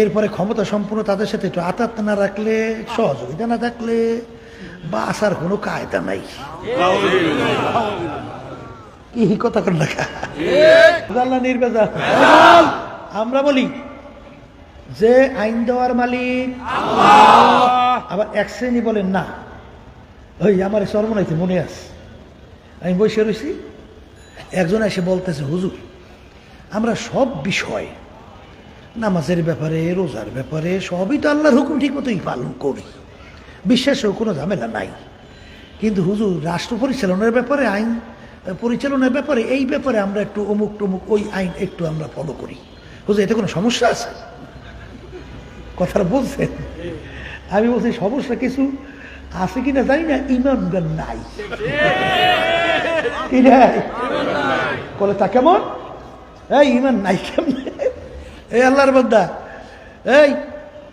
এরপরে ক্ষমতা সম্পূর্ণ তাদের সাথে একটু আতাত না রাখলে, সহযোগিতা না থাকলে বা আসার কোনো কায়দা নাই। কি কথা কর আল্লাহ নির্বেজাল আমরা বলি যে আইন দেওয়ার মালিক আবার এক শ্রেণি বলেন না। ওই আমার সর্বনাইতে মনে আছে। আমি বসে রয়েছি একজন এসে বলতেছে, হুজুর, আমরা সব বিষয় নামাজের ব্যাপারে রোজার ব্যাপারে সবই তো আল্লাহর হুকুম ঠিক মতোই পালন করি। বিশ্বাসেও কোনো ঝামেলা নাই। কিন্তু হুজুর রাষ্ট্র পরিচালনার ব্যাপারে আইন পরিচালনার ব্যাপারে এই ব্যাপারে আমরা একটু অমুক টমুক ওই আইন একটু আমরা ফলো করি। হুজুর এতে কোনো সমস্যা আছে? কথাটা বলছেন? আমি বলছি সমস্যা কিছু আছে কিনা জানি না ইমান নাই। কি নাই? বলে তা কেমন? এই ইমান নাই কেমন? এই আল্লাহর বন্দা। এই,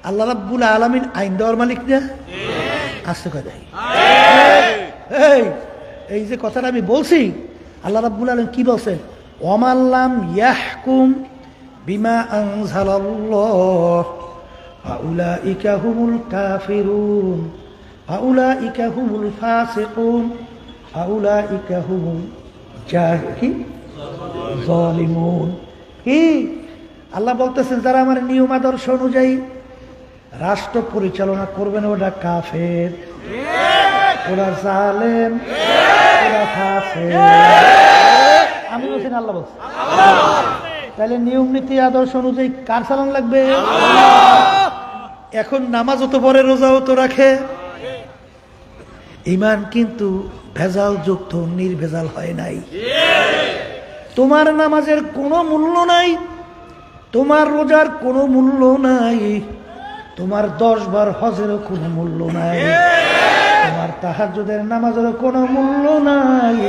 আল্লাহ রাব্বুল আলামিন আইন দেওয়ার মালিক না? আসতে কথা এই এই যে কথাটা আমি বলছি, আল্লাহ রাব্বুল আলম কি বলছেন ওমাল্লাম ইয়াহকুম বিমা আনজালাল্লাহ, ফাউলাইকা হুমুল কাফিরুন, ফাউলাইকা হুমুল ফাসিকুন, ফাউলাইকা হুমুল জাহি, জালিমুন। কি? আল্লাহ বলতেছেন যারা আমার নিয়ম আদর্শ অনুযায়ী রাষ্ট্র পরিচালনা করবেন ওটা কাফের। ওরা জালেম। ওরা আমি বলছি আল্লাহ বলছি। তাহলে নিয়ম নীতি আদর্শ অনুযায়ী কার চালান লাগবে? এখন নামাজ তো পরে রোজাও তো রাখে। ইমান কিন্তু ভেজাল যুক্ত নির্ভেজাল হয় নাই। তোমার নামাজের কোনো মূল্য নাই। তোমার রোজার কোনো মূল্য নাই। তোমার দশ বার হজেরও কোনো মূল্য নাই। তোমার তাহাজুদের নামাজেরও কোনো মূল্য নাই।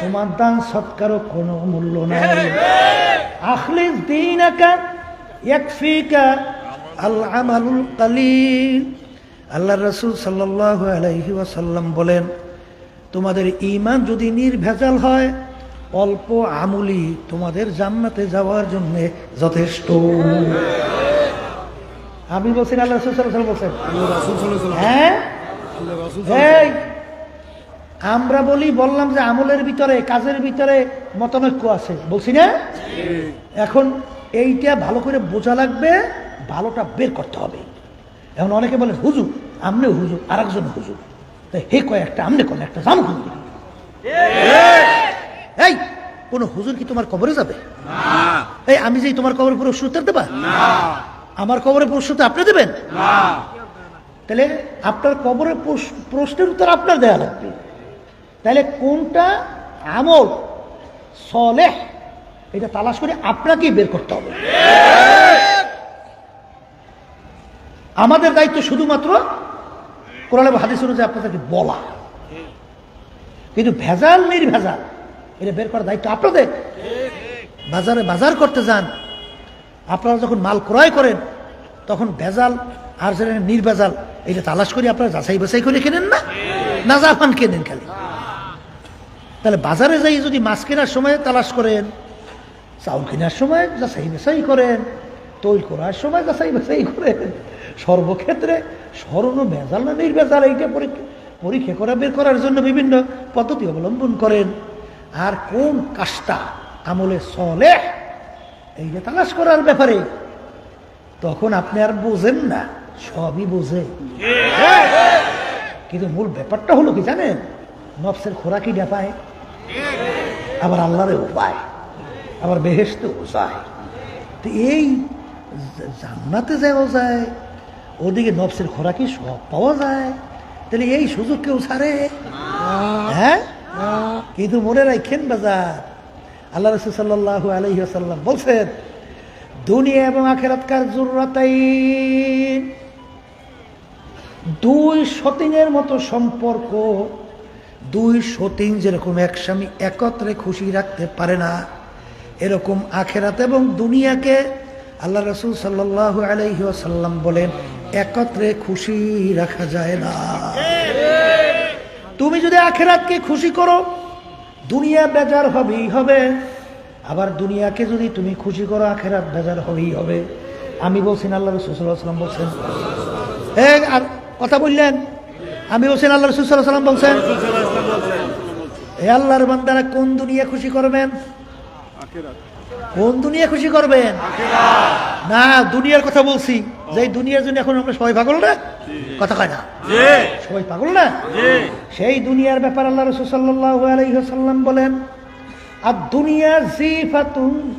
তোমার দান সৎকারও কোনো মূল্য নাই। আখলিস দিনাকা ইয়াকফিকা আল আমালুল আল্লাহ রসুল সাল্লাল্লাহু আলাইহি ওয়াসাল্লাম বলেন, তোমাদের ইমান যদি নির্ভেজাল হয় অল্প আমুলি তোমাদের জান্নাতে যাওয়ার জন্য যথেষ্ট। আমি বলছি না আল্লাহ রসুল সাল্লাল্লাহু আলাইহি ওয়াসাল্লাম বলছেন। হ্যাঁ? আমরা বলি বললাম যে আমলের ভিতরে কাজের ভিতরে মতানৈক্য আছে। বলছি না? এখন এইটা ভালো করে বোঝা লাগবে ভালোটা বের করতে হবে। এখন অনেকে বলে হুজুর আমনে হুজুর আর একজন হুজুর। তাই হে কয় একটা আমনে কয় একটা জাম হুজুর এই কোন হুজুর কি তোমার কবরে যাবে? এই আমি যে তোমার কবরের পুরো উত্তর দেবা? আমার কবরের প্রশ্ন তো আপনি দেবেন? তাহলে আপনার কবরের প্রশ্নের উত্তর আপনার দেয়া লাগবে। তাহলে কোনটা আমল সলেহ এটা তালাশ করে আপনাকেই বের করতে হবে। আমাদের দায়িত্ব শুধুমাত্র কোরআন হাদিস অনুযায়ী আপনাদেরকে বলা। কিন্তু ভেজাল নির্ভেজাল। এটা বের করার দায়িত্ব আপনাদের। বাজারে বাজার করতে যান। আপনারা যখন মাল ক্রয় করেন, তখন ভেজাল আর যেটা নির্ভেজাল, এটা তালাশ করে আপনারা, যাচাই বাছাই করে কেনেন না? না জাপান কেনেন খালি। তাহলে বাজারে যাই যদি মাছ কেনার সময় তালাশ করেন, চাউল কেনার সময় যাচাই বাছাই করেন, তৈল করার সময় যাচাই বাছাই করেন, সর্বক্ষেত্রে স্মরণ ভেজাল না নির্ভেজাল, এইটা পরীক্ষা পরীক্ষা করা, বের করার জন্য বিভিন্ন পদ্ধতি অবলম্বন করেন। আর কোন কাজটা আমলে চলে এইটা তালাশ করার ব্যাপারে, তখন আপনি আর বোঝেন না, সবই বোঝে। কিন্তু মূল ব্যাপারটা হলো কি জানেন, নফসের খোরাকি পায়, আবার আল্লাহরে পায়, আবার বেহেস্তেও যায়। তো এই জান্নাতে যাওয়া যায়, ওদিকে নফসের খোরাকি সব পাওয়া যায়, তাহলে এই সুযোগ কেউ ছাড়ে? হ্যাঁ? কিন্তু মনে রাখেন বাজার আল্লাহ রসুল সাল্লাহ আলহিহাসাল্লাম বলছেন দুনিয়া এবং আখেরাতকার জরুরাতাই? দুই সতিনের মতো সম্পর্ক দুই সতিন যেরকম এক স্বামী একত্রে খুশি রাখতে পারে না এরকম আখেরাত এবং দুনিয়াকে আল্লাহ রসুল সাল্লাহ আলহিহাসাল্লাম বলেন একত্রে খুশি রাখা যায় না। তুমি যদি আখেরাতকে খুশি করো দুনিয়া বেজার হবেই হবে। আবার দুনিয়াকে যদি তুমি খুশি করো আখেরাত বেজার হবেই হবে। আমি বলছি না আল্লাহ রসুল্লাহাম বলছেন। এ আর কথা বললেন? আমি বলছেন আল্লাহ রসুল্লাহাম বলছেন? এ আল্লাহর বান্দারা কোন দুনিয়া খুশি করবেন? কোন দুনিয়া খুশি করবেন? না দুনিয়ার কথা বলছি। যে দুনিয়ার জন্য এখন আমরা সবাই পাগল না? কথা কয় না? সবাই পাগল না? সেই দুনিয়ার ব্যাপার আল্লাহ রসুল সাল্লাহ বলেন আর দুনিয়া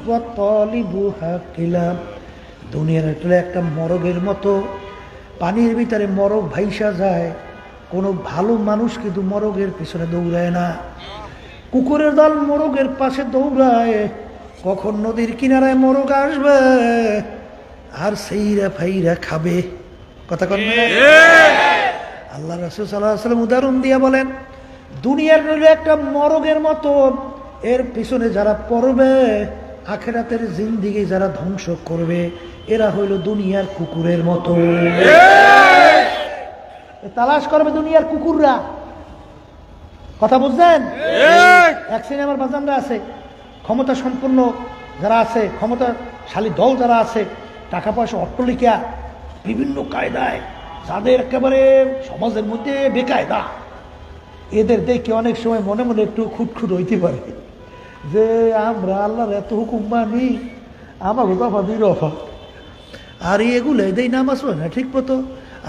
ওয়া তালিবুহা কিলাম দুনিয়ার আসলে একটা মরগের মতো পানির ভিতরে মরগ ভাইসা যায়। কোনো ভালো মানুষ কিন্তু মরগের পিছনে দৌড়ায় না। কুকুরের দল মোরগের পাশে দৌড়ায়। কখন নদীর কিনারায় মোরগ আসবে? আর সেইরা ফাইরা খাবে। কথা কন আল্লাহ রসুল সাল্লাহ সাল্লাম উদাহরণ দিয়ে বলেন দুনিয়ার রইল একটা মরগের মতো এর পিছনে যারা পড়বে আখেরাতের জিন্দিগি যারা ধ্বংস করবে এরা হইল দুনিয়ার কুকুরের মতো তালাশ করবে দুনিয়ার কুকুররা। কথা বুঝলেন এক সিনেমার বাজানরা আছে ক্ষমতা সম্পন্ন যারা আছে ক্ষমতাশালী দল যারা আছে টাকা পয়সা অট্টলিকা বিভিন্ন কায়দায়, যাদের একেবারে সমাজের মধ্যে বেকায়দা, এদের দেখে অনেক সময় মনে মনে একটু খুটখুট হইতে পারে। যে আমরা আল্লাহর এত হুকুম মানি আমাকে দফা দুই রফা আর এগুলো এদের নামাজ পড়ে না, ঠিক মতো?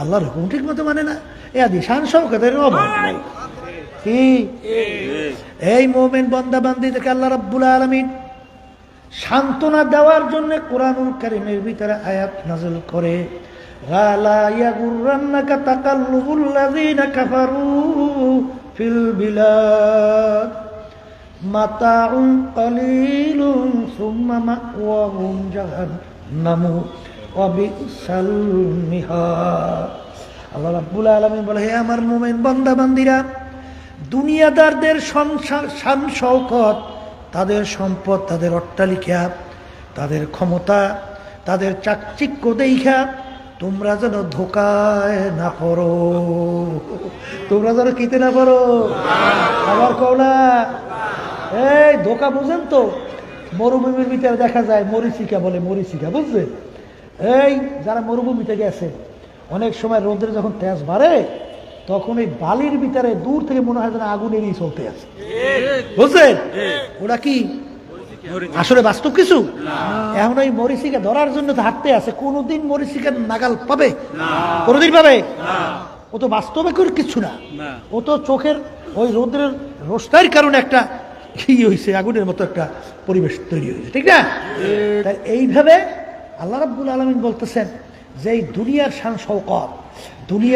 আল্লাহর হুকুম ঠিক মতো মানে না? এ আদি শান শৌকতের অভাব এই মোমেন বন্দা বান্দিদেরকে আল্লাহ রাব্বুল আলমিন সান্ত্বনা দেওয়ার জন্য কোরআনুল কারিমের ভিতরে আয়াত নাজল করে বলে আমার মুমিন বান্দা বান্দিরা দুনিয়াদারদের সংসার শান শৌকত তাদের সম্পদ, তাদের অট্টালিকা, তাদের ক্ষমতা, তাদের চাকচিক্য দেখা তোমরা যেন ধোকায় না পড়ো। তোমরা যেন কিতে না পারো। আবার কও না। এই, ধোকা বুঝেন তো? মরুভূমির ভিতরে দেখা যায় মরিচিকা বলে, মরিচিকা বুঝলেন এই, যারা মরুভূমিতে গেছে, অনেক সময় রোদের যখন তেজ বাড়ে তখন এই বালির ভিতরে দূর থেকে মনে হয় যেন আগুনেরই চলতে আছে। বুঝলেন? ওরা কি? আসলে বাস্তব কিছু? এখন ওই মরিচিকা ধরার জন্য তো হাঁটতে আছে, কোনোদিন মরিচিকার নাগাল পাবে? কোনোদিন পাবে? ও তো বাস্তবে করে কিছু না। ও তো চোখের ওই রোদ্রের রোস্তার কারণে একটা কি হয়েছে আগুনের মতো একটা পরিবেশ তৈরি হয়েছে ঠিক না? তাই এইভাবে আল্লাহ রাব্বুল আলমিন বলতেছেন যে এই দুনিয়ার শান শৌকত দুনিয়া